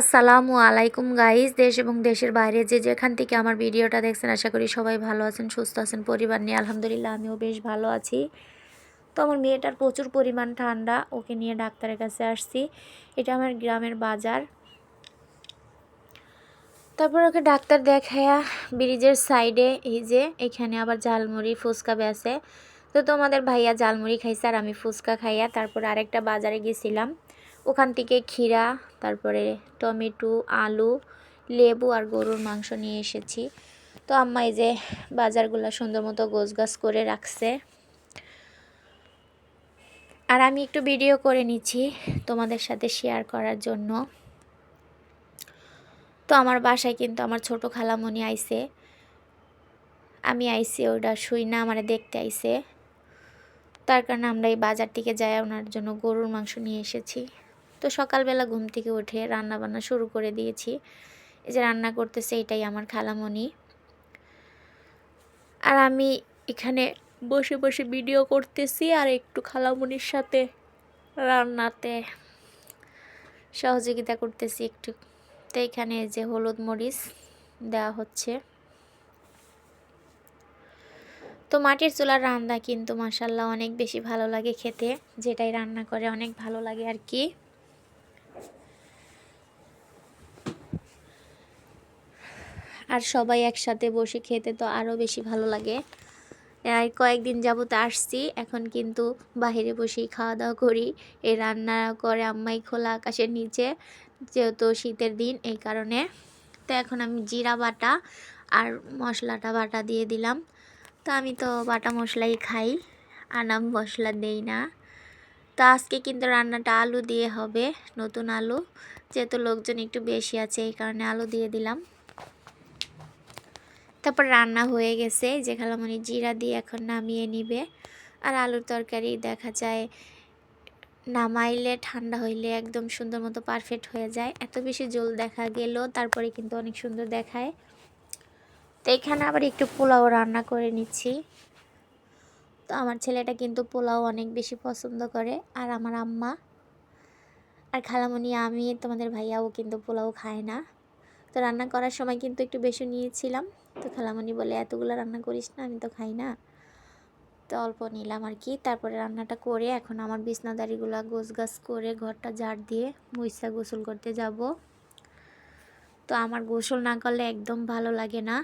আসসালামু আলাইকুম গাইস, দেশ এবং দেশের বাইরে যে যেখান থেকে আমার ভিডিওটা দেখছেন, আশা করি সবাই ভালো আছেন, সুস্থ আছেন, পরিবার নিয়ে আলহামদুলিল্লাহ আমিও বেশ ভালো আছি। তো আমার মেয়েটার প্রচুর পরিমাণ ঠান্ডা, ওকে নিয়ে ডাক্তারের কাছে আসছি। এটা আমার গ্রামের বাজার। তারপর ওকে ডাক্তার দেখায়া ব্রিজের সাইডে এই যে, এখানে আবার ঝালমুড়ি, ফুচকা বেছে তো তোমাদের ভাইয়া ঝালমুড়ি খাইছে আর আমি ফুচকা খাইয়া তারপর আরেকটা বাজারে গেছিলাম। ওখান থেকে ক্ষীরা, তারপরে টমেটো, আলু, লেবু আর গরুর মাংস নিয়ে এসেছি। তো আম্মা এই যে বাজারগুলো সুন্দর মতো গোছ গাছ করে রাখছে। আর আমি একটু ভিডিও করে নিচ্ছি তোমাদের সাথে শেয়ার করার জন্য। তো আমার বাসায় কিন্তু আমার ছোট খালামণি আইছে। আমি আইসি ওটা শুই না, আমার দেখতে আইছে। তার কারণে আমরা এই বাজার থেকে যাই, ওনার জন্য গরুর মাংস নিয়ে এসেছি। তো সকালবেলা ঘুম থেকে উঠে রান্না বান্না শুরু করে দিয়েছি। এই যে রান্না করতেছে এটাই আমার খালামণি। আর আমি এখানে বসে বসে ভিডিও করতেছি আর একটু খালামণির সাথে রান্নাতে সহযোগিতা করতেছি একটু। তো এখানে যে হলুদ মরিচ দেওয়া হচ্ছে। তো মাটির চুলার রান্না কিন্তু মাসাল্লাহ অনেক বেশি ভালো লাগে খেতে। যেটাই রান্না করে অনেক ভালো লাগে আর কি। আর সবাই একসাথে বসে খেতে তো আরও বেশি ভালো লাগে। আর কয়েকদিন যাবত আসছি, এখন কিন্তু বাহিরে বসেই খাওয়া দাওয়া করি। এই রান্না করে আম্মাই খোলা আকাশের নিচে, যেহেতু শীতের দিন, এই কারণে। তো এখন আমি জিরা বাটা আর মশলাটা বাটা দিয়ে দিলাম। তো আমি তো বাটা মশলাই খাই, আনাম মশলা দেই না। তো আজকে কিন্তু রান্নাটা আলু দিয়ে হবে, নতুন আলু। যেহেতু লোকজন একটু বেশি আছে, এই কারণে আলু দিয়ে দিলাম। তারপর রান্না হয়ে গেছে। যে খালামণি জিরা দিয়ে এখন নামিয়ে নিবে। আর আলুর তরকারি দেখা যায় নামাইলে ঠান্ডা হইলে একদম সুন্দর মতো পারফেক্ট হয়ে যায়। এত বেশি জল দেখা গেলেও তারপরে কিন্তু অনেক সুন্দর দেখায়। তো এখানে আবার একটু পোলাও রান্না করে নিচ্ছি। তো আমার ছেলেটা কিন্তু পোলাও অনেক বেশি পছন্দ করে, আর আমার আম্মা। আর খালামণি আমি তোমাদের ভাইয়াও কিন্তু পোলাও খায় না। তো রান্না করার সময় কিন্তু একটু বেশি নিয়েছিলাম। তো খালামণি বলে, এতগুলো রান্না করিস না, আমি তো খাই না। তো অল্প নিলাম আর কি। তারপরে রান্নাটা করে এখন আমার বিছনাদারিগুলো গোছ গাছ করে ঘরটা ঝাড় দিয়ে মহিষা গোসল করতে যাব। তো আমার গোসল না করলে একদম ভালো লাগে না।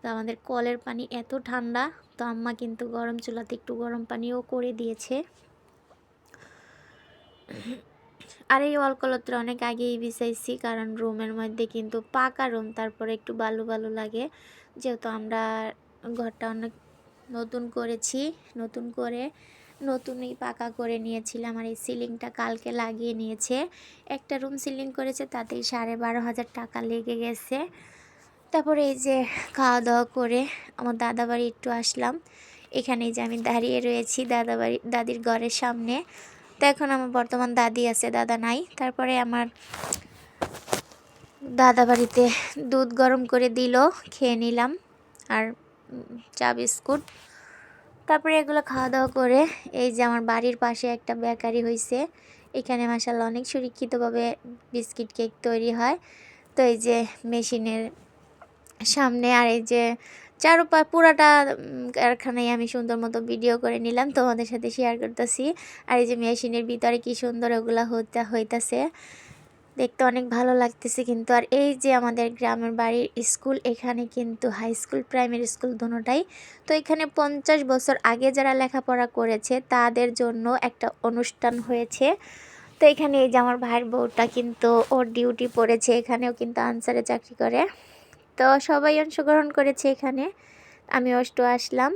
তো আমাদের কলের পানি এত ঠান্ডা, তো আম্মা কিন্তু গরম চুলাতে একটু গরম পানিও করে দিয়েছে। আর এই অলকলত্র অনেক আগেই বিছাইছি, কারণ রুমের মধ্যে কিন্তু পাকা রুম, তারপরে একটু বালু বালু লাগে। যেহেতু আমরা ঘরটা অনেক নতুন করেছি, নতুন করে নতুনই পাকা করে নিয়েছিলাম আর এই সিলিংটা কালকে লাগিয়ে নিয়েছে। একটা রুম সিলিং করেছে, তাতেই সাড়ে বারো হাজার টাকা লেগে গেছে। তারপরে এই যে খাওয়া দাওয়া করে আমার দাদা বাড়ি একটু আসলাম। এখানে যে আমি দাঁড়িয়ে রয়েছি দাদা বাড়ি দাদির ঘরের সামনে। তো এখন আমার বর্তমান দাদি আছে, দাদা নাই। তারপরে আমার দাদা বাড়িতে দুধ গরম করে দিল, খেয়ে নিলাম। আর চা, বিস্কুট, তারপরে এগুলো খাওয়া দাওয়া করে এই যে আমার বাড়ির পাশে একটা বেকারি হয়েছে এখানে মাসাল্লাহ অনেক সুরক্ষিতভাবে বিস্কিট কেক তৈরি হয়। তো এই যে মেশিনের সামনে আর এই যে চারোপা পুরাটা কারখানায় আমি সুন্দর মতো ভিডিও করে নিলাম, তোমাদের সাথে শেয়ার করতেছি। আর এই যে মেশিনের ভিতরে কি সুন্দর ওগুলো হতে হইতাছে, দেখতে অনেক ভালো লাগতেছে কিন্তু। আর এই যে আমাদের গ্রামের বাড়ির স্কুল এখানে কিন্তু হাই স্কুল প্রাইমারি স্কুল দুটাই তো এখানে পঞ্চাশ বছর আগে যারা লেখাপড়া করেছে, তাদের জন্য একটা অনুষ্ঠান হয়েছে। তো এখানে এই যে আমার ভাইয়ের বউটা কিন্তু ওর ডিউটি পড়েছে, এখানেও কিন্তু আনসারে চাকরি করে। তো সবাই অংশগ্রহণ করেছে এখানে। আমি অষ্ট আসলাম।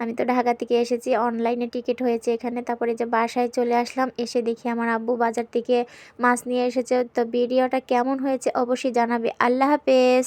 আমি তো ঢাকা থেকে এসেছি অনলাইনে টিকিট হয়েছে এখানে। তারপরে যে বাসায় চলে আসলাম, এসে দেখি আমার আব্বু বাজার থেকে মাছ নিয়ে এসেছে। তো ভিডিওটা কেমন হয়েছে অবশ্যই জানাবে। আল্লাহ হাফেজ!